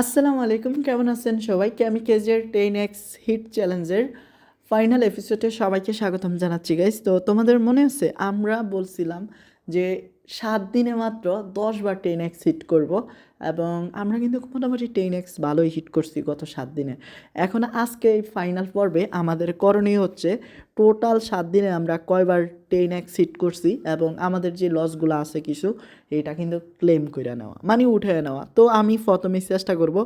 আসসালামু আলাইকুম, কেমন আছেন সবাইকে? আমি কেজিআর টেন এক্স হিট চ্যালেঞ্জের ফাইনাল এপিসোডে সবাইকে স্বাগতম জানাচ্ছি গাইস তো তোমাদের মনে আছে, আমরা বলছিলাম যে সাত দিনে মাত্র দশবার টেন এক্স হিট করব এবং আমরা কিন্তু মোটামুটি টেন এক্স ভালোই হিট করছি গত সাত দিনে। এখন আজকে এই ফাইনাল পর্বে আমাদের করণীয় হচ্ছে টোটাল সাত দিনে আমরা কয়বার টেন এক্স হিট করছি এবং আমাদের যে লসগুলো আছে কিছু, এটা কিন্তু ক্লেম করে নেওয়া মানে উঠে নেওয়া। তো আমি প্রথমে চেষ্টা করব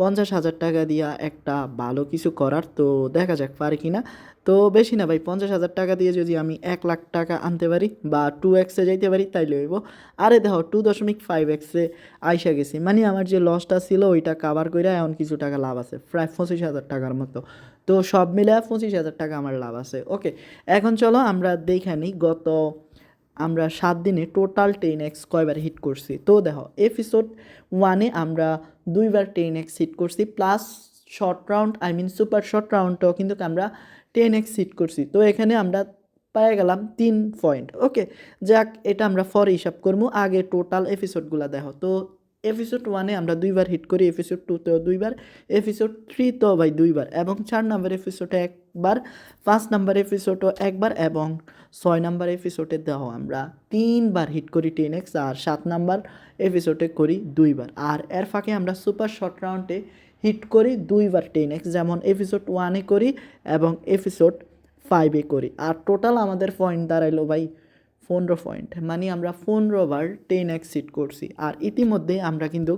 পঞ্চাশ হাজার টাকা দিয়া একটা ভালো কিছু করার, তো দেখা যাক পারে কি না তো বেশি না ভাই, পঞ্চাশ হাজার টাকা দিয়ে যদি আমি এক লাখ টাকা আনতে পারি বা টু এক্সে যাইতে পারি, তাইলে হইব আরে দেখো টু দশমিক ফাইভ এক্সে আইসা গেছি। মানে আমার যে লসটা ছিল, ওইটা কাভার করে এমন কিছু টাকা লাভ আছে। প্রায় পঁচিশ হাজার টাকার মতো। তো সব মিলে পঁচিশ হাজার টাকা আমার লাভ আছে। ওকে, এখন চলো আমরা দেখে নিই গত, আমরা সাত দিনে টোটাল টেন এক্স কয়বার হিট করছি। তো দেখো এপিসোড ওয়ানে আমরা দুইবার টেন এক্স হিট করছি plus short round I mean super short রাউন্ডটাও কিন্তু আমরা টেন এক্স হিট করছি। তো এখানে আমরা পেয়ে গেলাম তিন পয়েন্ট ওকে যাক, এটা আমরা ফর হিসাব করব আগে টোটাল এপিসোডগুলো দেখো। তো এপিসোড ওয়ানে আমরা দুইবার হিট করি এপিসোড টুতেও দুইবার এপিসোড থ্রিতেও ভাই দুইবার, এবং চার নম্বর এপিসোডে একবার, পাঁচ নম্বর এপিসোডও একবার, এবং ছয় নম্বর এপিসোডে দেহ আমরা তিনবার হিট করি টেন এক্স আর সাত নম্বর এপিসোডে করি দুইবার। আর এর ফাঁকে আমরা সুপার শর্ট রাউন্ডে হিট করি দুইবার টেন এক্স যেমন এপিসোড ওয়ানে করি, এবং এপিসোড ফাইভে করি। আর টোটাল আমাদের পয়েন্ট দাঁড়াইলো ভাই পনেরো পয়েন্ট মানে আমরা পনেরো বার টেন এক্স হিট করছি। আর ইতিমধ্যে আমরা কিন্তু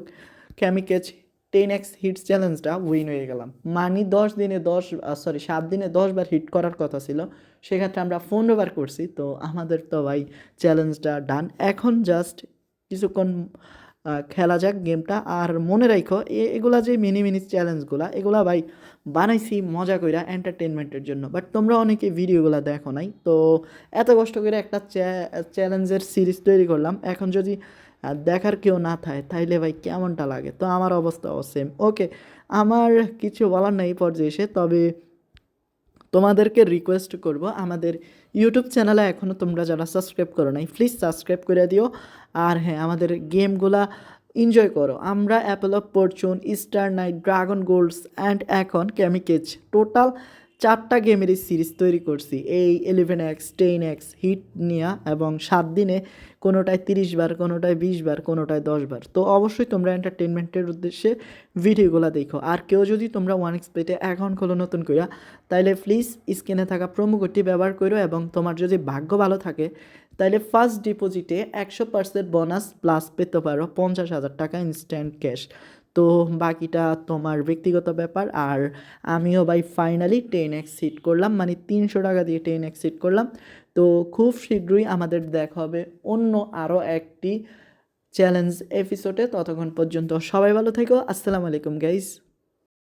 ক্যামিকেজ টেন এক্স হিটস চ্যালেঞ্জটা উইন হয়ে গেলাম। মানে দশ দিনে দশ সরি সাত দিনে দশ বার হিট করার কথা ছিল। সেক্ষেত্রে আমরা পনেরো বার করছি। তো আমাদের তো ভাই চ্যালেঞ্জটা ডান এখন জাস্ট কিছুক্ষণ খেলা যাক গেমটা। আর মনে রাখো এগুলা যে মিনি মিনি চ্যালেঞ্জগুলা এগুলা ভাই বানাইছি মজা কইরা এন্টারটেনমেন্টের জন্য। বাট তোমরা অনেকে ভিডিওগুলো দেখো নাই, তো এত কষ্ট করে একটা চ্যালেঞ্জের সিরিজ তৈরি করলাম। এখন যদি দেখার কেউ না থাকে তাইলে ভাই কেমনটা লাগে? তো আমার অবস্থাও সেম ওকে আমার কিছু বলার নেই পর্যায়ে এসে, তবে তোমাদেরকে রিকোয়েস্ট করব। আমাদের ইউটিউব চ্যানেলে এখনও তোমরা যারা সাবস্ক্রাইব করো নাই প্লিজ সাবস্ক্রাইব করে দিও। আর হ্যাঁ আমাদের গেমগুলা এনজয় করো। আমরা apple of fortune Easter night dragon golds and এখন ক্যামিকেজ টোটাল চারটা গেমেরই সিরিজ তৈরি করছি। এই eleven X ten X hit নিয়া এবং সাত দিনে কোনোটায় তিরিশ বার, কোনোটায় বিশ বার, কোনোটায় দশ বার। তো অবশ্যই তোমরা এন্টারটেনমেন্টের উদ্দেশ্যে ভিডিওগুলো দেখো। আর কেউ যদি তোমরা ওয়ান এক্সপেটে অ্যাকাউন্ট খোলো নতুন কইরা, তাইলে প্লিজ স্ক্রিনে থাকা প্রোমো কোডটি ব্যবহার করো এবং তোমার যদি ভাগ্য ভালো থাকে, তাইলে ফার্স্ট ডিপোজিটে একশো পার্সেন্ট বোনাস প্লাস পেতে পারো পঞ্চাশ হাজার টাকা ইনস্ট্যান্ট ক্যাশ তো বাকিটা তোমার ব্যক্তিগত ব্যাপার। আর আমিও ভাই ফাইনালি টেন এক্স সিট করলাম মানে তিনশো টাকা দিয়ে টেন এক্স সিট করলাম। তো খুব শীঘ্রই আমাদের দেখা হবে অন্য আরও একটি চ্যালেঞ্জ এপিসোডে ততক্ষণ পর্যন্ত সবাই ভালো থেকো। আসসালামু আলাইকুম গাইজ